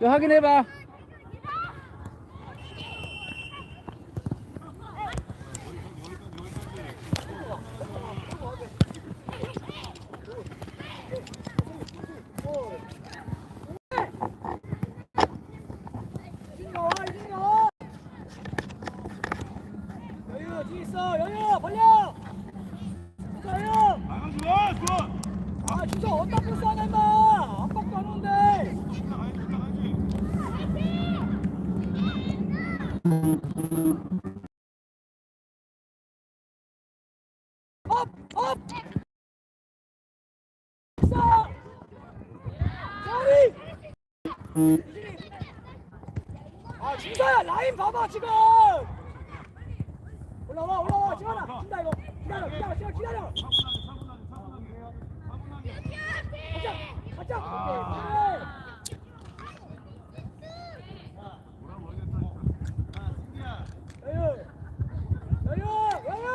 저 확인해봐. 여유 뒤 있어 여유 벌려 진짜 여유 나가 좋아 좋아 아 진짜 어디다 패스 하나 임마 압박도 안 오는데 올라가야지 올라가야지 아 진짜야 라인 봐봐 지금 올라와 올라와 지원아 준다 이거 기다려 기다려 기다려 기다려 가자 가자 오케이 그래 여유 여유 여유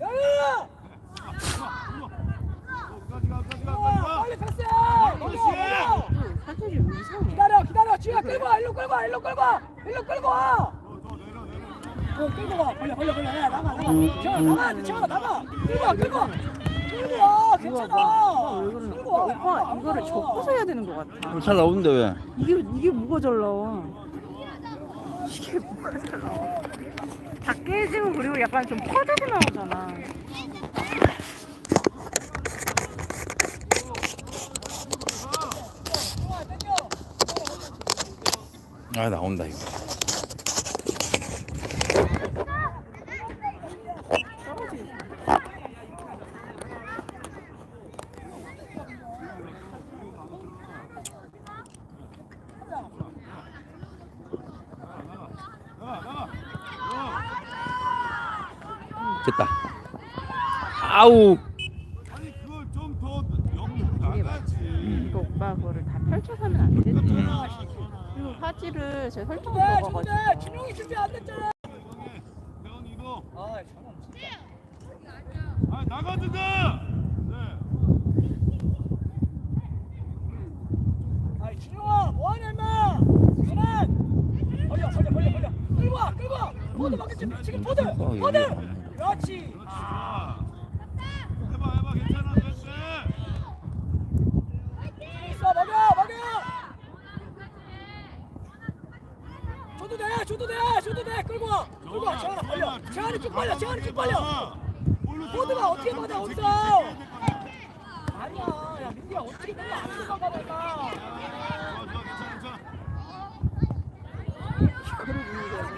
여유 끝까지 가 끝까지 가 어, 끝까지 빨리 패스해 먹어 먹어 사실이 왜 이상해? 기다려 지가 끌고 와 일로 끌고 와 일로 끌고 와 일로 끌고 와 어, 끌고 와야 나가 나가 지원아 나가 지원아 나가 끌고 와 끌고 와 끌고 와 괜찮아 끌고? 와 오빠 이거를 접고서 해야 되는 것 같아. 잘 나오는데 왜? 이게 이게 뭐가 잘 나와? 이게 뭐가 잘 나와? 다 깨지고 그리고 약간 좀 퍼져서 나오잖아. 아 나온다 이거. 됐다. 아우. 아니 그걸 좀더 영으로 나가지 이거 오빠 그거를 다 펼쳐서는 안 되지. 음. 그리고 화질을 제 설정을 준비해 먹어가지고. 준비해 준용이 준비 안 됐잖아 대원이 대원 이동 아 저놈 진짜 아 나가든가 네 아이 준용아 뭐하냐 임마 준한 벌려 벌려 벌려 벌려 끌고 와 포드 막겠지 지금 포드 있네. 그렇지 좋아 해봐 해봐 괜찮아 됐어 있어 먹여 먹여 줘도 돼 줘도 돼 줘도 돼 끌고 와 끌고 와 재환아 벌려 재환이 쭉 벌려 재환이 쭉 벌려 포드가 어떻게 받아 어디서 아니야 야 민기야 어떻게 맨날 앞으로 가봐 임마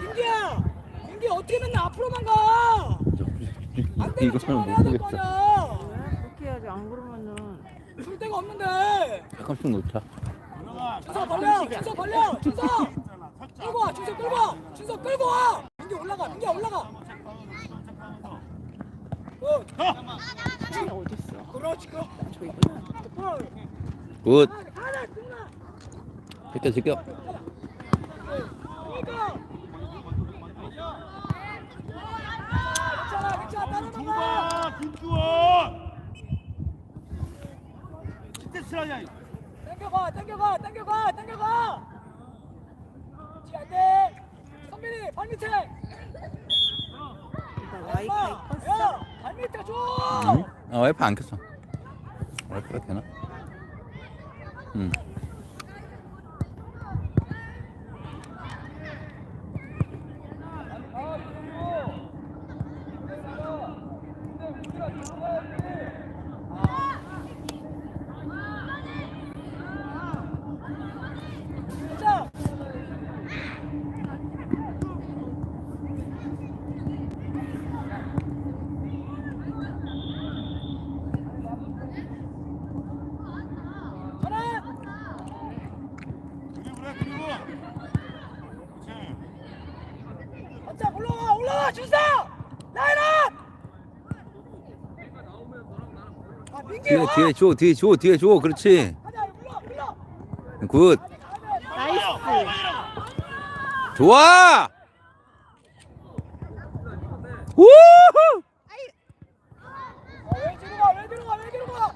민기야 민기 어떻게 맨날 앞으로만 가 안 되면 이거는 제발 해야 될거 모르겠어. 아니야 왜 그렇게 해야지 안 그러면은 줄 데가 없는데 가끔씩 놓자. 준서 벌려 준서 벌려 준서 끌고 와 준서 끌고 와 준서 끌고 와 민기 올라가 민기 올라가 어 사람이 어딨어? 그렇지 그. 어. 굿. 하나 둘나 제껴 제껴. 그러니까 주가 김주원 진짜 실화냐 당겨가 당겨가 당겨가 당겨가 그렇지 안돼 선민이 발 밑에 일단 와이파이 껐어. 야 발 밑에 줘 응? 아 와이프 안 켰어. 와이프가 되나? 응. 자 전화 그리고 그래 그리고 그렇지 자 올라와 올라와 준서 라인업 아 민기 뒤에 와 뒤에 줘 뒤에 줘 뒤에 줘 그렇지. 가자 굿. 나이스. 좋아. 우후. 왜 뒤로 가왜 뒤로 가왜 뒤로 가 같이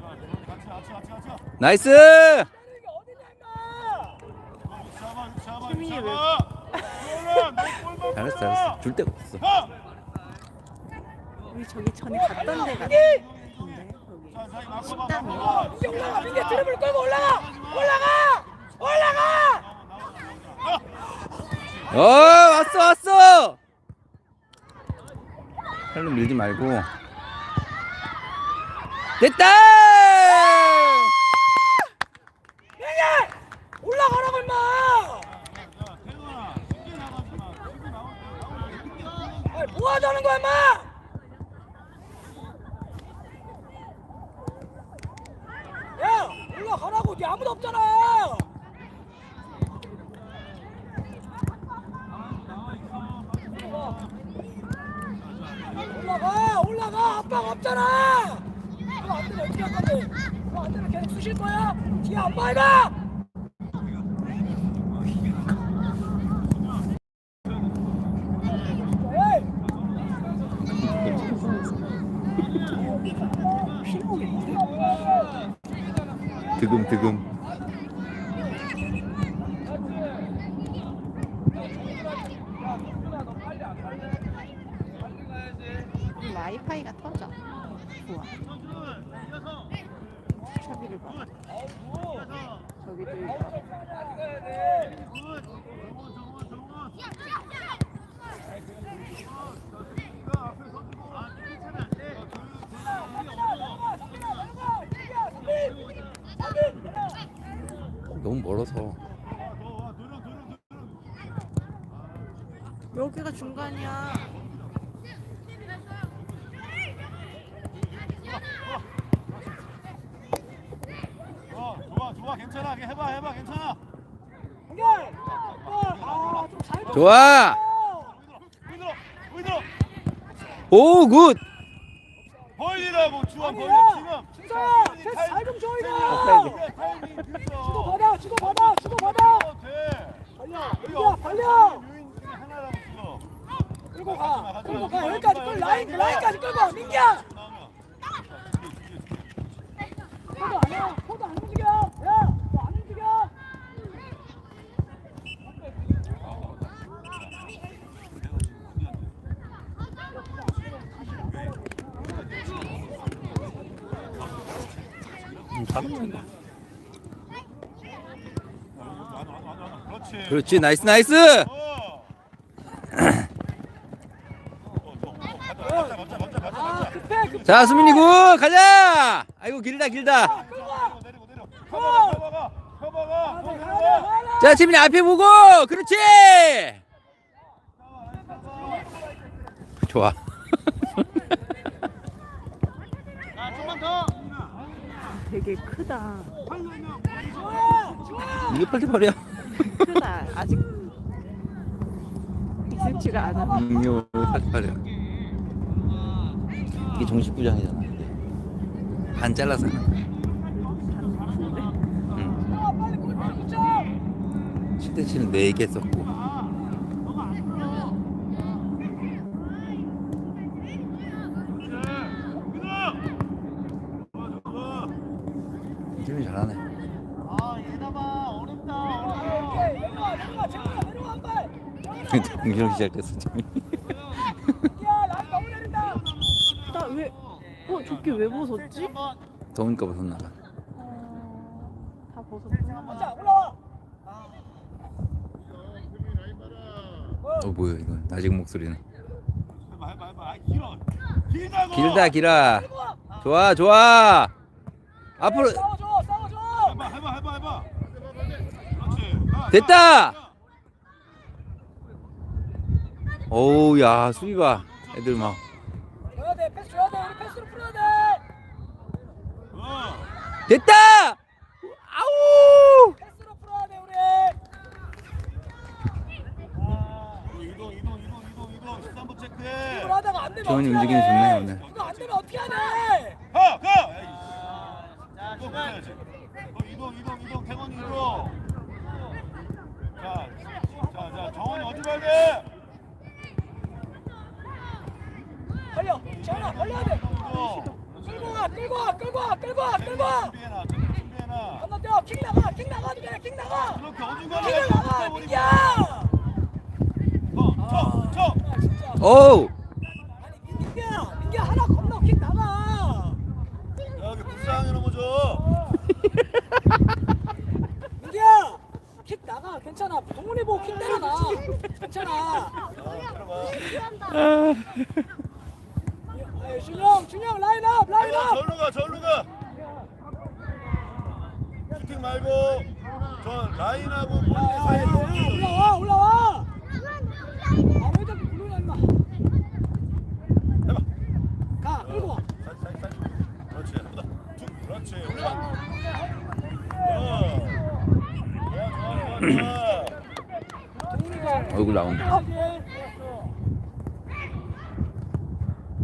같이 같이 같이 나이스 잘했어. 잘했어 줄 데가 없어 가! 우리 저기 전에 갔던 데 같은데 여기 자, 자기 맞고 봐, 식당. 맞고 봐. 민기 올라가 민기 드리블 끌고 올라가 올라가 올라가 어 왔어 왔어 팔로 밀지 말고 됐다 민기 올라가라고 임마 야, 태훈아, 쉽게 나가지 마. 쉽게 나올 때, 나올 때 쉽게 나가지 마. 아니 뭐 하자는 거야 임마! 야 올라가라고. 니 아무도 없잖아. 올라가 올라가. 아빠가 없잖아. 그거 안 되면 어떻게 할 건데 그거 안 되면 계속 쑤실 거야? 뒤에 안 봐야 에이 우리 와이파이가 터져. 좋아. 차비를 봐. 저기도 있고 너무 멀어서 여기가 중간이야 어, 좋아, 좋아, 괜찮아. 해봐, 해봐, 괜찮아. 좋아. 오굿 벌리라고 주원 벌려. 아니야 지금. 준서야 패스 잘좀 줘 이거. 주고. 받아 주고 받아 주고 받아. 하나라고 지금. 끌고 가 끌고 가. 여기까지 끌 라인 라인까지 끌고 와 민기야. 포도 아니야 포도 안 움직여 야너안 움직여 그렇지. 나이스 나이스! 자 수민이 굿! 가자! 아이고 길다 길다! 자 재민이 앞에 보고! 그렇지! 좋아 되게 크다. 이게 팔대 팔이야 크다. 아직 익숙지가 않아. 음 이거 팔대 팔이야 이게 정식구장이잖아. 이게. 반 잘라서. 응. 아, 빨리 골 붙여 7대 7은 4개 썼고 팀이 잘하네 오케이 내려와 내려와 재민아 내려와 한발 공격 시작됐어 내린다 나왜 어? 조끼 왜 벗었지? 더우니까 벗었나 봐 어... 다 벗었구나 어 뭐야 이거 나직 목소리네. 길다 길어 좋아 좋아 앞으로 해봐, 해봐, 해봐, 해봐. 그렇지. 가, 됐다! 가, 가. 어우 야 수비 봐 애들 막 줘야 돼 패스 줘야 돼 우리 패스로 풀어야 돼 어. 됐다 아우 패스로 풀어야 돼 우리 이동, 이동, 이동, 이동, 이동. 시간부 체크해. 이걸 하다가 안 되면 어떻게 움직임이 좋네, 오늘. 이거 안 되면 어떻게 하냐 가, 가. 이동 해야지. 어, 이동, 이동, 이동. 태건이 이동. 자, 자, 자, 정원이 어디 가야 돼? 걸려 재현아 걸려야 돼 이동. 끌고 가 끌고 와 끌고 와 끌고 와 끌고 와 준비해놔, 준비해놔. 어, 킥 나가, 킥 나가도 돼, 킥 나가. 그렇게 어중간하게 킥을 나가, 붙어버리면 민기야. 어, 쳐, 쳐. 아, 진짜. 오우. 여기 불쌍하게 넘어져. 민기야, 킥 나가, 괜찮아. 동훈이 보고 킥 때려놔. 괜찮아. 아, 들어봐. 아이, 준영, 준영 라인업, 가, 라인업. 절로 가, 절로 가. 슈팅 말고 저 라인하고 야, 사이에 야, 야, 올라와, 올라와. 아, 왜 자꾸 부르냐, 임마. 해봐. 가, 끌고 와. 사이드, 사이드, 사이드. 그렇지. 쭉. 그렇지. 올려봐. 어. 좋아, 좋아, 좋아, 좋아. 동훈이가 얼굴 나온다 하게.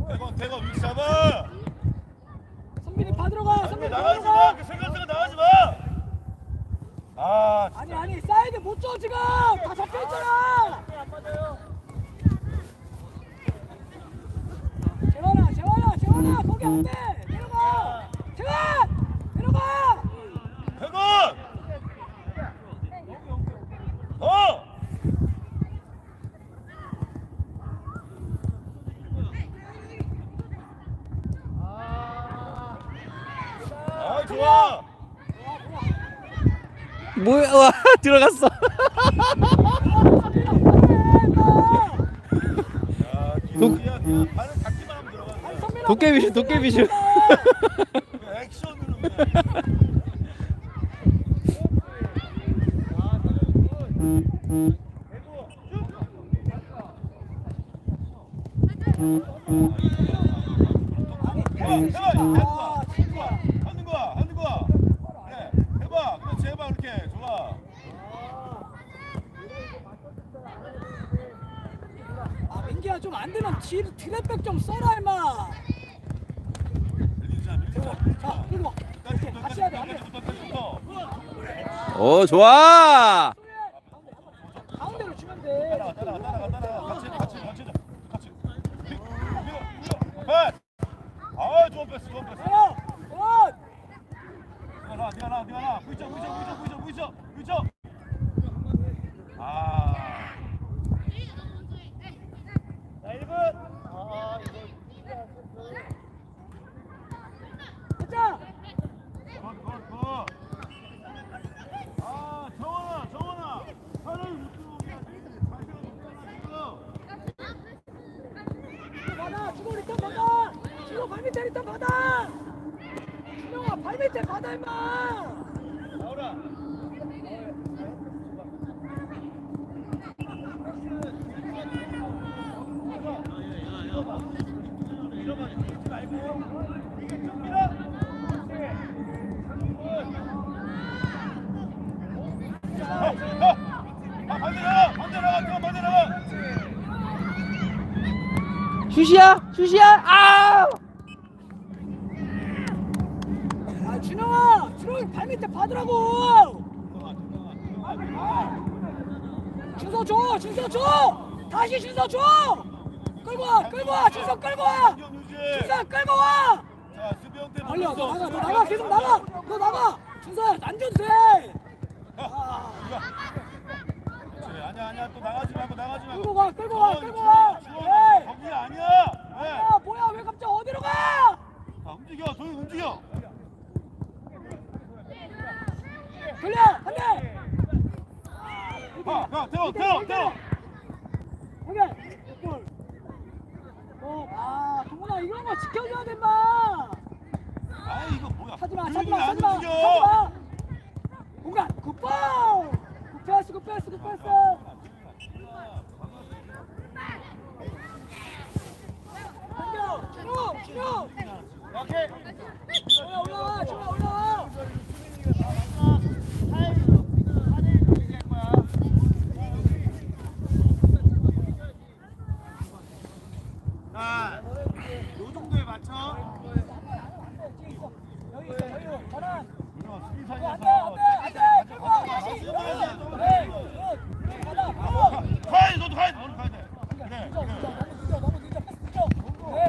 대건, 대건 위치 잡아. 선빈이 받으러 가, 아니, 선빈이 나가지 받으러 마. 가. 그 생각 생각 나가지 마. 아, 아니 아니 사이드 못 줘 지금 다 잡혀 있잖아. 재환아 재환아 재환아 거기 안 돼. 내려가. 재환 내려가. 대건. 어. 아, 좋아. 뭐야 와 들어갔어 야, 기술이야. 그렇게 좋아. 아 민기야 좀 안 되면 뒤 드랩백 좀 써라 임마. 밀리자, 밀리자, 자 밀리자. 끌고 와. 이렇게 같이 해야 돼. 안 돼. 끝까지부터, 끝까지부터. 오 좋아 가운데로 주면 돼. 따라가, 따라가, 따라가, 따라가. 같이, 해줘, 같이, 해줘, 같이, 해줘. 같이. 밀어, 밀어, 밀어. 패스. 아, 좋은 패스, 좋은 패스. 야, 원. 네가 나, 네가 나, 네가 나. 부딪혀, 부딪혀, 부딪혀, 부딪혀, 부딪혀, 부딪혀. 아. 자, 1분. 아, 이거. 자. 굿, 굿, 굿. 아, 정원아, 정원아. 팔을 못 들어오게 자세가 높잖아, 지금. 받아 주고 리턴 받아 주고 발 밑에 리턴 받아 준영아 발 밑에 받아 임마 나오라. 반대로 반대로 가 반대로 가 슛이야? 슛이야? 아 아 준영아! 준영이 발 밑에 받으라고! 준서 줘! 준서 줘! 다시 준서 줘 끌고 와 끌고 와 준서 끌고 와. 준서 끌고 와. 자 수비형 때 빨리 와너 나가 너 나가 계속 나가. 너 나가. 준서 안 줘도 돼 아, 아니야 아니야 또 나가지 말고 나가지 말고 끌고 가 끌고 가. 어, 끌고 주원, 에이. 거기 아니야. 네. 아 뭐야 왜 갑자기 어디로 가? 자, 움직여 조용히 움직여. 돌려 안돼 가, 가, 태워, 태워, 태워. 오케이 아 동훈아 이런 거 지켜줘야 돼 마. 아 이거 뭐야? 하지마 하지마 안 하지마. 움직여. 하지마. 공간 굿볼! 굿패스 굿패스 굿패스. 당겨 준호 준호 오케이. 올라 올라와 올라와 자, 요 정도에 맞춰. 여기 있어 여기 있어 전환 우리가 수비 안돼 사이에서 안돼 안돼 끌고 와 다시 네 굿. 가자 끌고 가야 너도 가야 돼, 너도 가야 돼. 그래, 늦어 늦어 그래. 너무 늦어 너무 늦어 패스 늦어 네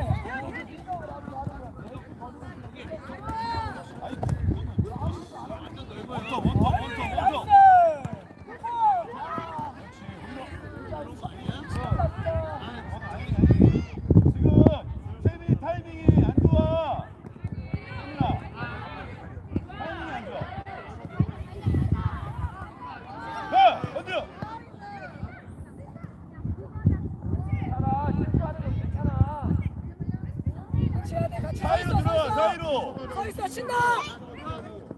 없어, 사이로. 서 있어 친다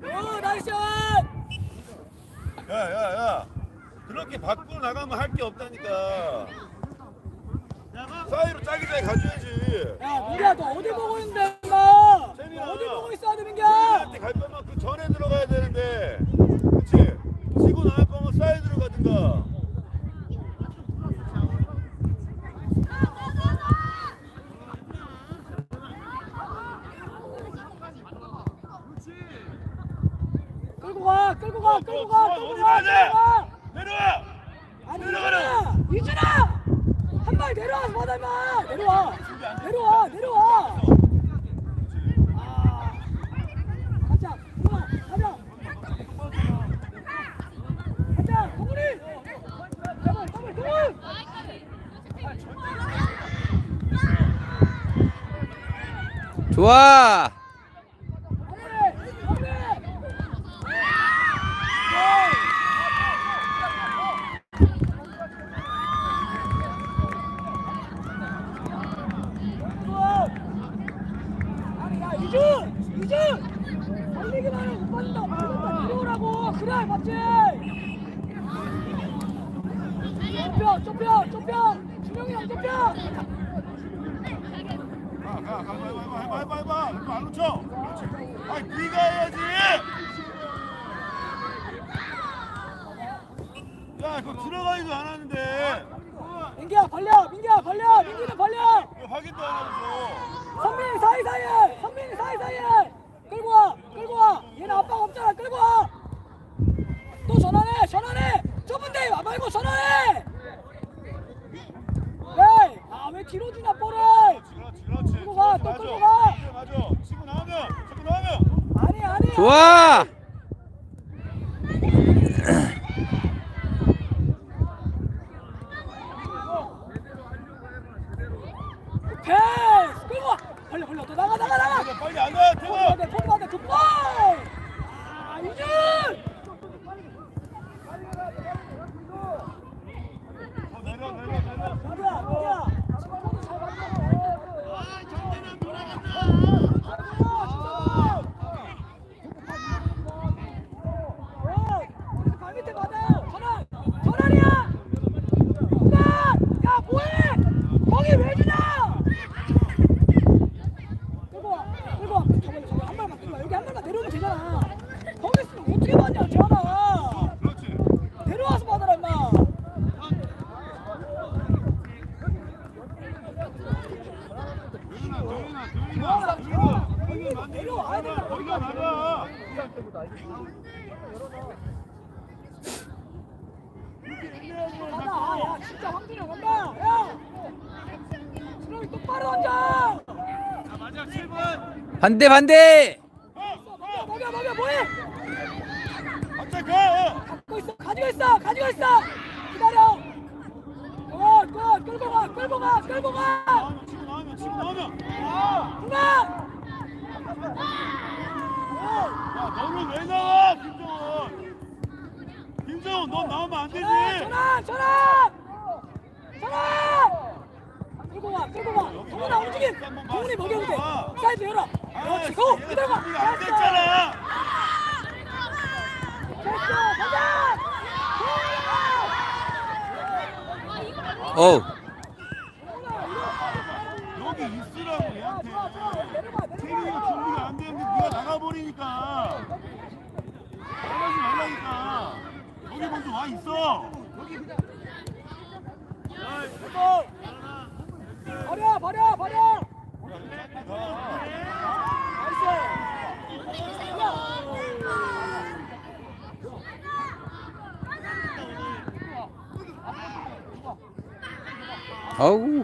오 나이스 야야야 그렇게 밖으로 나가면 할 게 없다니까 사이로 짜기자기 가줘야지 야 민기야 너 어디 보고 있는데 임마 재민아. 너 어디 보고 있어야 돼 민기야 우리한테 갈 거면 그 전에 들어가야 되는데 그치 치고 나갈 거면 사이드로 가든가 끌고 가 끌고 가 끌고 가 끌고 어디 가 가야 돼? 끌고 가 내려와 아니 내려가라. 유준아 유준아 한 발 내려와서 받아 임마 내려와 내려와 내려와 아. 가자 들어와 가자 가자 동훈이 더블 더블 동훈 좋아. 아니 야 이준 이준 달리기만 하면 못 받는다 무조건 내려오라고 그래 맞지 좁혀 좁혀 좁혀 준영이랑 좁혀 가 가 해봐 해봐 해봐 해봐 해봐 안 놓쳐 그렇지 아 네가 해야지 야 그거 않았는데 민기야 벌려! 민기야 벌려! 민기는 벌려! 왜 확인도 안 하고 선민이 사이사이에! 선민이 사이사이에! 끌고 와! 끌고 와! 얘는 아빠가 없잖아! 끌고 와또 전환해! 전환해! 좁은데 와! 말고 전환해! 왜아왜 뒤로 주냐 볼을 끌고 가, 또. 끌고 가. 맞아 치고 나오면 치고 나오면 아니 아니 좋아. 패스 끌고 와 벌려 벌려 또 나가 나가 나가 빨리, 빨리 안 가, 포기 태워. 받아 포기 받아 굿볼 아 유준 어, 내려, 내려, 내려. 가자 가자 지금 포도 잘 맞는 발 밑에 받아 전환 전환이야 전환 야 뭐해 거기 왜 주냐 끌고 와 끌고 와 저번에 저번에 한 발만 끌고 와 여기 한 발만 내려오면 되잖아 거기 있으면 어떻게 받냐 전환 그렇지. 내려와서 받아라 임마 도윤아, 도윤아, 도윤아. 도윤아, 도윤아, 안 내려와야 내려. 된다. 거기가 나가. 가자 아, 야 진짜 형 간다 야 수령이 똑바로 던져 반대 반대. 먹여 먹여 뭐해 박자 가. 갖고 있어 가지고 있어 가지고 있어 기다려 끌고 가 끌고 가 끌고 가 나오면, 치고 나오면. 중간 야, 너는 왜 나와, 김정은? 김정은, 너 나오면 안 되지. 전환 전환 전환 끌고 가 끌고 가 동훈아 움직임 동훈이 먹여도 돼 사이드 열어 그렇지 고 그대로 가안 됐잖아. 됐어 가자 어우. 여기 있으라고 얘한테. 태민이가 준비가 안 되는데 네가 나가버리니까. 나가지 말라니까. 여기 먼저 와 있어. 버려 버려 버려 아우.